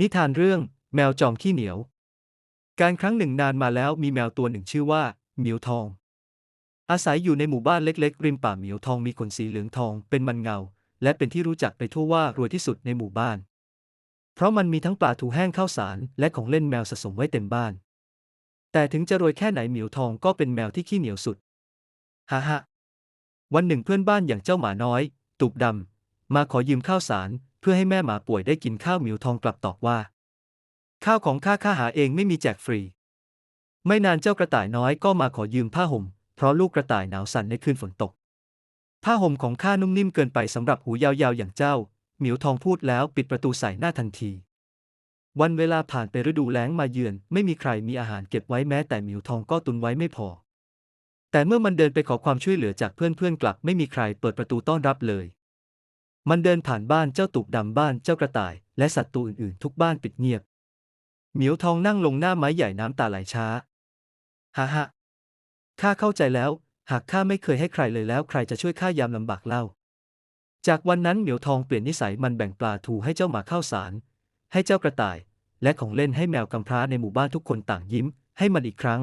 นิทานเรื่องแมวจอมขี้เหนียว การครั้งหนึ่งนานมาแล้วมีแมวตัวหนึ่งชื่อว่าเหมียวทอง อาศัยอยู่ในหมู่บ้านเล็กๆ ริมป่าเหมียวทองมีขนสีเหลืองทองเป็นมันเงา และเป็นที่รู้จักไปทั่วว่ารวยที่สุดในหมู่บ้าน เพราะมันมีทั้งปลาถูแห้งข้าวสารและของเล่นแมวสะสมไว้เต็มบ้าน แต่ถึงจะรวยแค่ไหนเหมียวทองก็เป็นแมวที่ขี้เหนียวสุดฮ่าฮ่าวันหนึ่งเพื่อนบ้านอย่างเจ้าหมาน้อย ตูบดำมาขอยืมข้าวสาร เพื่อให้แม่หมาป่วยได้กินข้าวเหมียวทองกลับตอบว่า ข้าวของข้าข้าหาเองไม่มีแจกฟรี ไม่นานเจ้ากระต่ายน้อยก็มาขอยืมผ้าห่ม เพราะลูกกระต่ายหนาวสั่นในคืนฝนตก ผ้าห่มของข้านุ่มนิ่มเกินไปสำหรับหูยาวๆอย่างเจ้าเหมียวทองพูดแล้วปิดประตูใส่หน้าทันที วันเวลาผ่านไปฤดูแล้งมาเยือน ไม่มีใครมีอาหารเก็บไว้แม้แต่เหมียวทองก็ตุนไว้ไม่พอ แต่เมื่อมันเดินไปขอความช่วยเหลือจากเพื่อนๆกลับ ไม่มีใครเปิดประตูต้อนรับเลย มันเดินผ่านบ้านเจ้าตุกดำบ้านเจ้ากระต่าย และสัตว์ตัวอื่นๆ ทุกบ้านปิดเงียบ เหมียวทองนั่งลงหน้าไม้ใหญ่น้ำตาไหลช้าฮ่าฮ่าข้าเข้าใจแล้ว หากข้าไม่เคยให้ใครเลยแล้วใครจะช่วยข้ายามลำบากเล่า จากวันนั้นเหมียวทองเปลี่ยนนิสัยมันแบ่งปลาทูให้เจ้าหมาข้าวสาร ให้เจ้ากระต่าย และของเล่นให้แมวกำพร้าในหมู่บ้านทุกคนต่างยิ้ม ให้มันอีกครั้ง